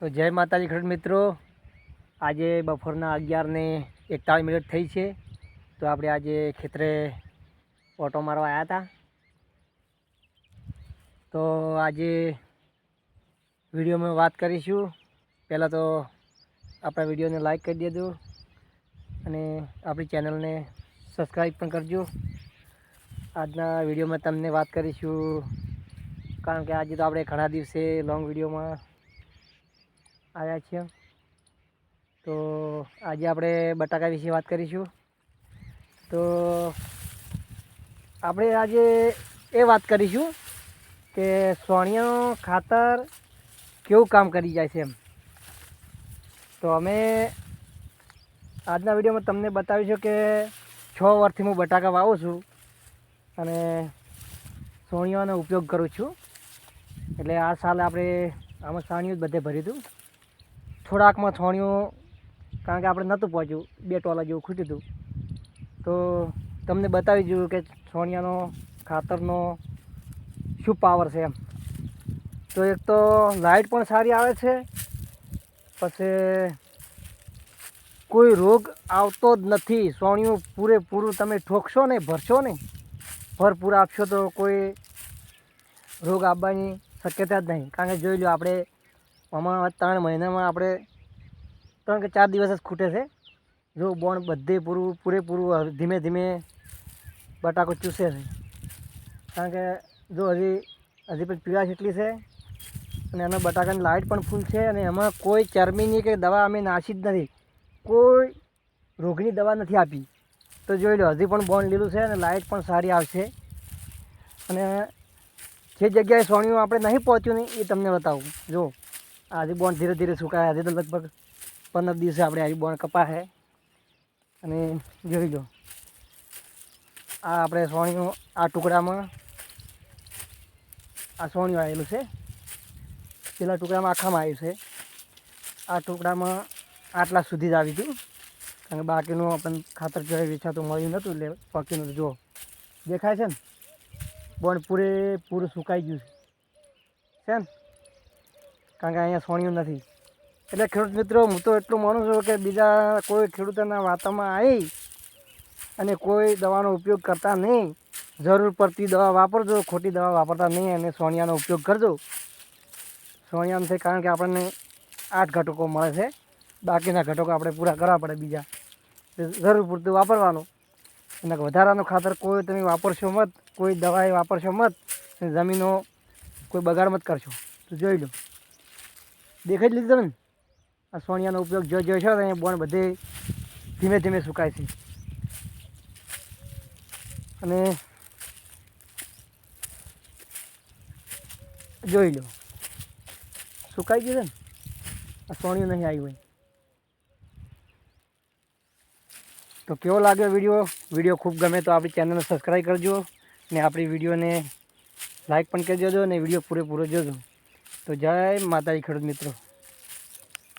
તો જય માતાજી ખેડૂત મિત્રો. આજે બપોરના અગિયારને એકતાળીસ મિનિટ થઈ છે. તો આપણે આજે ખેતરે ઓટો મારવા આવ્યા હતા તો આજે વિડીયોમાં વાત કરીશું. પહેલાં તો આપણા વિડીયોને લાઈક કરી દેજો અને આપણી ચેનલને સબસ્ક્રાઈબ પણ કરજો. આજના વિડીયોમાં તમને વાત કરીશું. કારણ કે આજે તો આપણે ઘણા દિવસે લોંગ વિડીયોમાં આવ્યા છીએ. તો આજે આપણે બટાકા વિશે વાત કરીશું. તો આપણે આજે એ વાત કરીશું કે સોણિયાનું ખાતર કેવું કામ કરી જાય છે એમ. તો અમે આજના વિડીયોમાં તમને બતાવીશું કે છ વર્ષથી હું બટાકા વાવું છું અને સોણિયાનો ઉપયોગ કરું છું. એટલે આ સાલ આપણે આમાં સાણિયું જ બધે ભર્યું હતું થોડાકમાં છોણિયું, કારણ કે આપણે નહોતું પહોંચ્યું બે ટોલા જેવું ખૂટ્યું હતું. તો તમને બતાવી જોયું કે છોણિયાનો, ખાતરનો શું પાવર છે એમ. તો એક તો લાઇટ પણ સારી આવે છે, પછી કોઈ રોગ આવતો જ નથી. સોણિયું પૂરેપૂરું તમે ઠોકશો ને ભરશો ને ભરપૂર આપશો તો કોઈ રોગ આવવાની શક્યતા જ નહીં. કારણ કે જોઈ લો, આપણે આમાં ત્રણ મહિનામાં આપણે ત્રણ કે ચાર દિવસ જ ખૂટે છે. જો બોણ બધે પૂરું, પૂરેપૂરું ધીમે ધીમે બટાકો ચૂસે છે. કારણ કે જો હજી હજી પણ પીળાશ એટલી છે અને એના બટાકાની લાઇટ પણ ફૂલ છે અને એમાં કોઈ ચરબીની કે દવા અમે નાસી જ નથી. કોઈ રોગની દવા નથી આપી. તો જોઈ લો, હજી પણ બોન્ડ લીલું છે અને લાઇટ પણ સારી આવશે. અને જે જગ્યાએ સોણિયું આપણે નહીં પહોંચ્યું ને એ તમને બતાવું. જો. આજે બોન ધીરે ધીરે સુકાય. આજે તો લગભગ પંદર દિવસે આપણે આવી બોન કપા છે અને જોઈ લો. આ આપણે સોણિયું, આ ટુકડામાં, આ સોણિયું આવેલું છે. પેલા ટુકડામાં આખામાં આવ્યું છે. આ ટુકડામાં આટલા સુધી જ આવી હતું કારણ કે બાકીનું આપણને ખાતર જ્યારે વેચાતું મળ્યું નહોતું એટલે પકીનું જો દેખાય છે ને? બોન્ડ પૂરેપૂરું સુકાઈ ગયું છે ને? કારણ કે અહીંયા સોણિયું નથી. એટલે ખેડૂત મિત્રો, હું તો એટલું માનું છું કે બીજા કોઈ ખેડૂતોના વાતામાં આવી અને કોઈ દવાનો ઉપયોગ કરતા નહીં. જરૂર પડતી દવા વાપરજો, ખોટી દવા વાપરતા નહીં અને સોનિયાનો ઉપયોગ કરજો. સોનિયામાંથી કારણ કે આપણને આઠ ઘટકો મળે છે. બાકીના ઘટકો આપણે પૂરા કરવા પડે બીજા. જરૂર પૂરતું વાપરવાનું. અને વધારાનું ખાતર કોઈ તમે વાપરશો મત, કોઈ દવાએ વાપરશો મત જમીનો કોઈ બગાડ મત કરશો. તો જોઈ લો. દેખાઈ જ લીધું તમે ને આ સોનિયાનો ઉપયોગ જો જોઈશો છે, અહીંયા બોન બધે ધીમે ધીમે સુકાય છે. અને જોઈ લો, સુકાઈ ગયું છે ને? આ સોણિયું નહીં આવ્યું હોય. તો કેવો લાગ્યો વીડિયો? વીડિયો ખૂબ ગમે તો આપણી ચેનલને સબસ્ક્રાઈબ કરજો ને આપણી વિડીયોને લાઇક પણ કરી દેજો અને વીડિયો પૂરેપૂરો જોજો. તો જય માતાજી ખેડૂત મિત્રો.